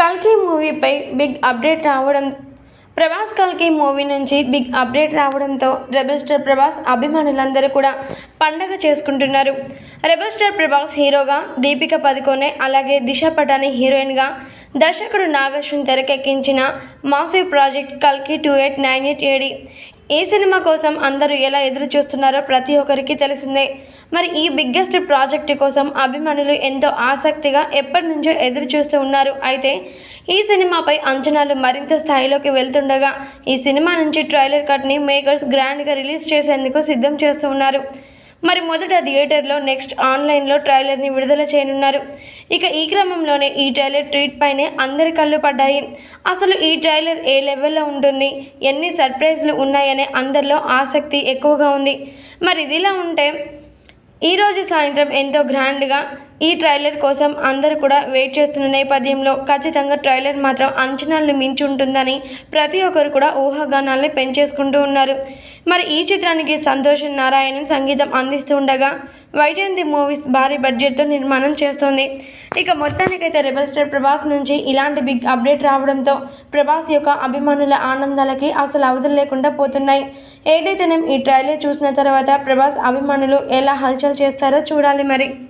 కల్కి మూవీపై big update రావడం ప్రభాస్ కల్కి మూవీ నుంచి బిగ్ అప్డేట్ రావడంతో రెబల్ స్టార్ ప్రభాస్ అభిమానులందరూ కూడా పండగ చేసుకుంటున్నారు. రెబల్ స్టార్ ప్రభాస్ హీరోగా దీపిక పదుకొనే అలాగే దిశ పటాని హీరోయిన్గా దర్శకుడు నాగశ్విన్ తెరకెక్కించిన మాసివ్ ప్రాజెక్ట్ కల్కి two eight nine eight AD. ఈ సినిమా కోసం అందరూ ఎలా ఎదురు చూస్తున్నారో ప్రతి ఒక్కరికి తెలిసిందే. మరి ఈ బిగ్గెస్ట్ ప్రాజెక్ట్ కోసం అభిమానులు ఎంతో ఆసక్తిగా ఎప్పటి నుంచో ఎదురు చూస్తూ ఉన్నారు. అయితే ఈ సినిమాపై అంచనాలు మరింత స్థాయిలోకి వెళ్తుండగా ఈ సినిమా నుంచి ట్రైలర్ కట్ని మేకర్స్ గ్రాండ్గా రిలీజ్ చేసేందుకు సిద్ధం చేస్తూ ఉన్నారు. మరి మొదట థియేటర్లో నెక్స్ట్ ఆన్లైన్లో ట్రైలర్ని విడుదల చేయనున్నారు. ఇక ఈ క్రమంలోనే ఈ ట్రైలర్ ట్రీట్ పైనే అందరి కళ్ళు పడ్డాయి. అసలు ఈ ట్రైలర్ ఏ లెవెల్లో ఉంటుంది? ఎన్ని సర్ప్రైజ్లు ఉన్నాయనే అందరిలో ఆసక్తి ఎక్కువగా ఉంది. మరి ఇదిలా ఉంటే ఈరోజు సాయంత్రం ఎంతో గ్రాండ్గా ఈ ట్రైలర్ కోసం అందరూ కూడా వెయిట్ చేస్తున్న నేపథ్యంలో ఖచ్చితంగా ట్రైలర్ మాత్రం అంచనాలను మించి ఉంటుందని ప్రతి ఒక్కరు కూడా ఊహాగానాల్ని పెంచేసుకుంటూ ఉన్నారు. మరి ఈ చిత్రానికి సంతోష్ నారాయణన్ సంగీతం అందిస్తూ ఉండగా వైజయంతి మూవీస్ భారీ బడ్జెట్తో నిర్మాణం చేస్తుంది. ఇక మొత్తానికైతే రెబల్ స్టార్ ప్రభాస్ నుంచి ఇలాంటి బిగ్ అప్డేట్ రావడంతో ప్రభాస్ యొక్క అభిమానుల ఆనందాలకి అసలు అవధులు లేకుండా పోతున్నాయి. ఏదైతేనేం ఈ ట్రైలర్ చూసిన తర్వాత ప్రభాస్ అభిమానులు ఎలా హల్చల్ చేస్తారో చూడాలి మరి.